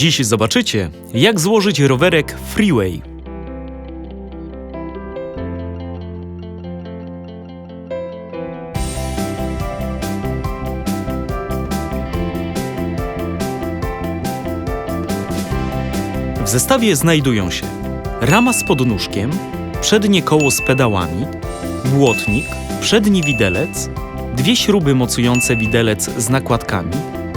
Dziś zobaczycie, jak złożyć rowerek Freeway. W zestawie znajdują się rama z podnóżkiem, przednie koło z pedałami, błotnik, przedni widelec, dwie śruby mocujące widelec z nakładkami,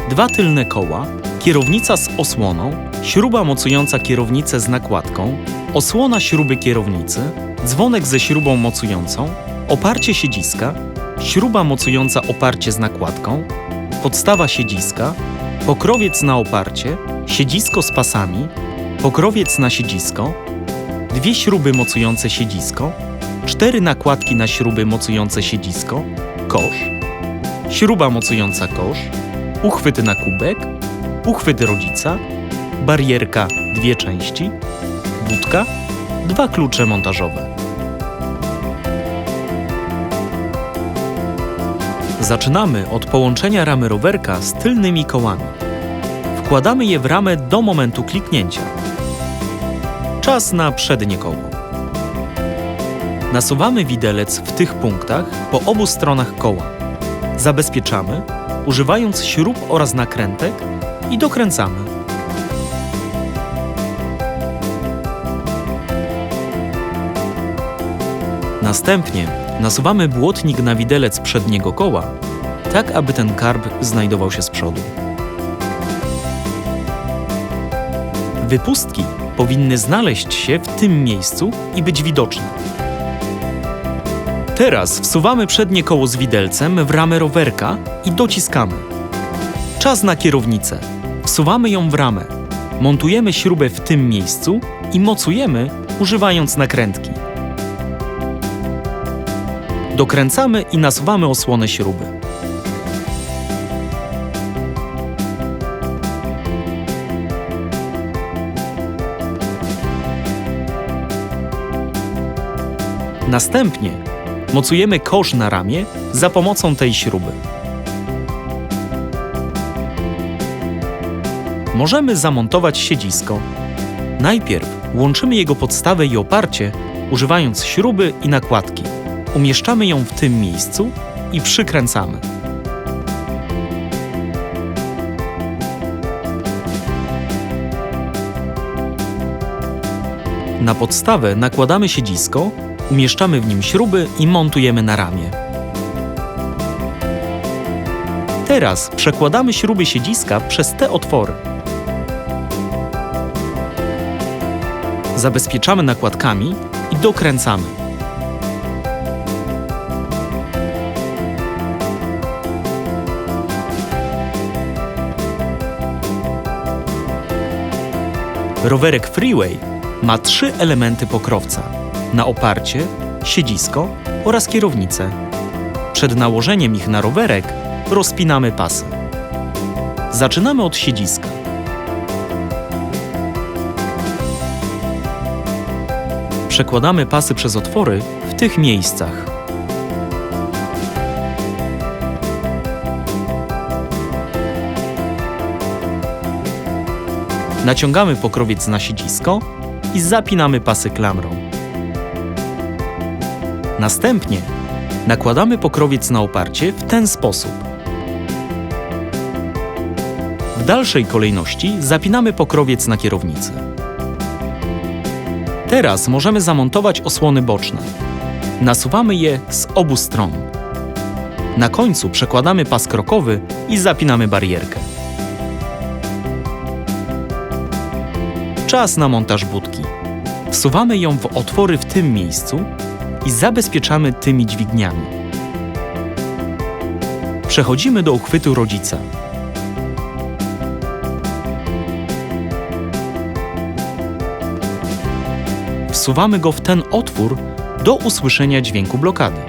dwa tylne koła, kierownica z osłoną, śruba mocująca kierownicę z nakładką, osłona śruby kierownicy, dzwonek ze śrubą mocującą, oparcie siedziska, śruba mocująca oparcie z nakładką, podstawa siedziska, pokrowiec na oparcie, siedzisko z pasami, pokrowiec na siedzisko, dwie śruby mocujące siedzisko, cztery nakładki na śruby mocujące siedzisko, kosz, śruba mocująca kosz, uchwyty na kubek, uchwyt rodzica, barierka dwie części, budka, dwa klucze montażowe. Zaczynamy od połączenia ramy rowerka z tylnymi kołami. Wkładamy je w ramę do momentu kliknięcia. Czas na przednie koło. Nasuwamy widelec w tych punktach po obu stronach koła. Zabezpieczamy, używając śrub oraz nakrętek i dokręcamy. Następnie nasuwamy błotnik na widelec przedniego koła, tak aby ten karb znajdował się z przodu. Wypustki powinny znaleźć się w tym miejscu i być widoczne. Teraz wsuwamy przednie koło z widelcem w ramę rowerka i dociskamy. Czas na kierownicę. Wsuwamy ją w ramę. Montujemy śrubę w tym miejscu i mocujemy, używając nakrętki. Dokręcamy i nasuwamy osłonę śruby. Następnie mocujemy kosz na ramię za pomocą tej śruby. Możemy zamontować siedzisko. Najpierw łączymy jego podstawę i oparcie, używając śruby i nakładki. Umieszczamy ją w tym miejscu i przykręcamy. Na podstawę nakładamy siedzisko, umieszczamy w nim śruby i montujemy na ramię. Teraz przekładamy śruby siedziska przez te otwory. Zabezpieczamy nakładkami i dokręcamy. Rowerek Freeway ma trzy elementy pokrowca: na oparcie, siedzisko oraz kierownicę. Przed nałożeniem ich na rowerek rozpinamy pasy. Zaczynamy od siedziska. Przekładamy pasy przez otwory w tych miejscach. Naciągamy pokrowiec na siedzisko i zapinamy pasy klamrą. Następnie nakładamy pokrowiec na oparcie w ten sposób. W dalszej kolejności zapinamy pokrowiec na kierownicy. Teraz możemy zamontować osłony boczne. Nasuwamy je z obu stron. Na końcu przekładamy pas krokowy i zapinamy barierkę. Czas na montaż budki. Wsuwamy ją w otwory w tym miejscu i zabezpieczamy tymi dźwigniami. Przechodzimy do uchwytu rodzica. Wsuwamy go w ten otwór do usłyszenia dźwięku blokady.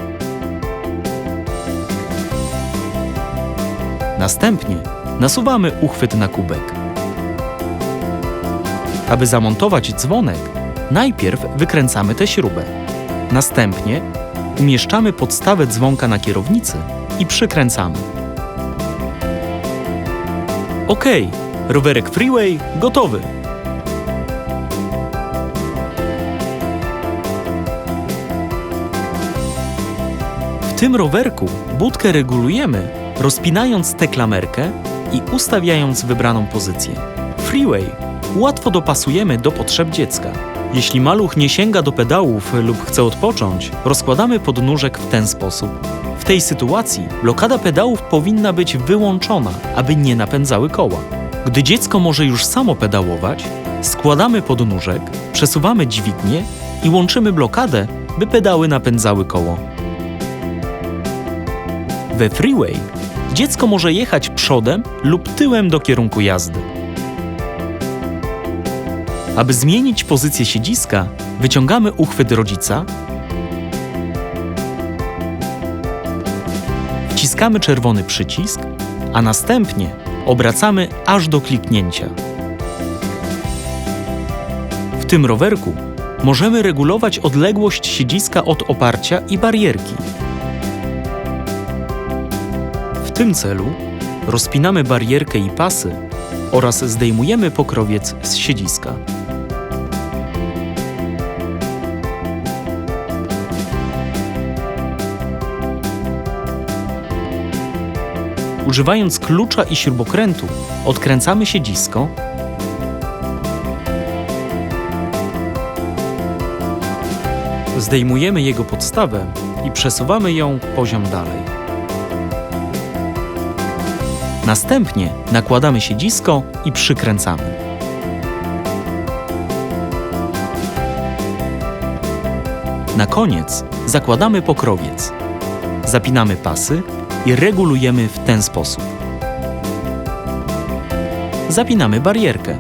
Następnie nasuwamy uchwyt na kubek. Aby zamontować dzwonek, najpierw wykręcamy tę śrubę. Następnie umieszczamy podstawę dzwonka na kierownicy i przykręcamy. OK, Rowerek Freeway gotowy. Tym rowerku budkę regulujemy, rozpinając tę klamerkę i ustawiając wybraną pozycję. Freeway łatwo dopasujemy do potrzeb dziecka. Jeśli maluch nie sięga do pedałów lub chce odpocząć, rozkładamy podnóżek w ten sposób. W tej sytuacji blokada pedałów powinna być wyłączona, aby nie napędzały koła. Gdy dziecko może już samo pedałować, składamy podnóżek, przesuwamy dźwignię i łączymy blokadę, by pedały napędzały koło. We freeway dziecko może jechać przodem lub tyłem do kierunku jazdy. Aby zmienić pozycję siedziska, wyciągamy uchwyt rodzica, wciskamy czerwony przycisk, a następnie obracamy aż do kliknięcia. W tym rowerku możemy regulować odległość siedziska od oparcia i barierki. Tym celu rozpinamy barierkę i pasy oraz zdejmujemy pokrowiec z siedziska. Używając klucza i śrubokrętu odkręcamy siedzisko, zdejmujemy jego podstawę i przesuwamy ją poziom dalej. Następnie nakładamy siedzisko i przykręcamy. Na koniec zakładamy pokrowiec. Zapinamy pasy i regulujemy w ten sposób. Zapinamy barierkę.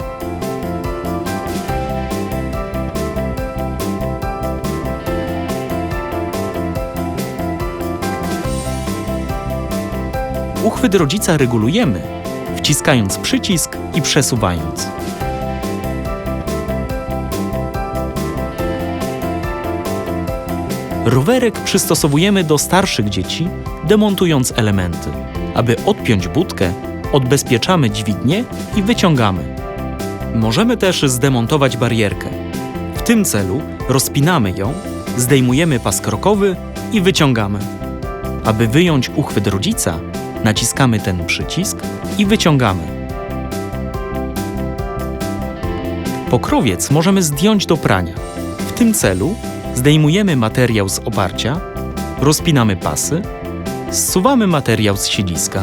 Uchwyt rodzica regulujemy, wciskając przycisk i przesuwając. Rowerek przystosowujemy do starszych dzieci, demontując elementy. Aby odpiąć budkę, odbezpieczamy dźwignię i wyciągamy. Możemy też zdemontować barierkę. W tym celu rozpinamy ją, zdejmujemy pas krokowy i wyciągamy. Aby wyjąć uchwyt rodzica, naciskamy ten przycisk i wyciągamy. Pokrowiec możemy zdjąć do prania. W tym celu zdejmujemy materiał z oparcia, rozpinamy pasy, zsuwamy materiał z siedziska.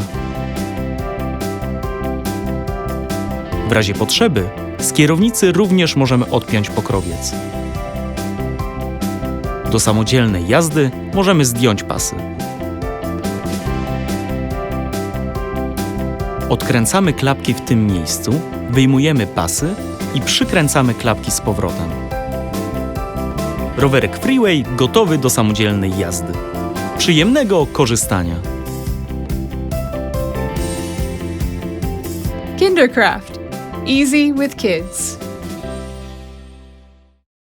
W razie potrzeby z kierownicy również możemy odpiąć pokrowiec. Do samodzielnej jazdy możemy zdjąć pasy. Odkręcamy klapki w tym miejscu, wyjmujemy pasy i przykręcamy klapki z powrotem. Rowerek Freeway gotowy do samodzielnej jazdy. Przyjemnego korzystania! Kindercraft. Easy with kids.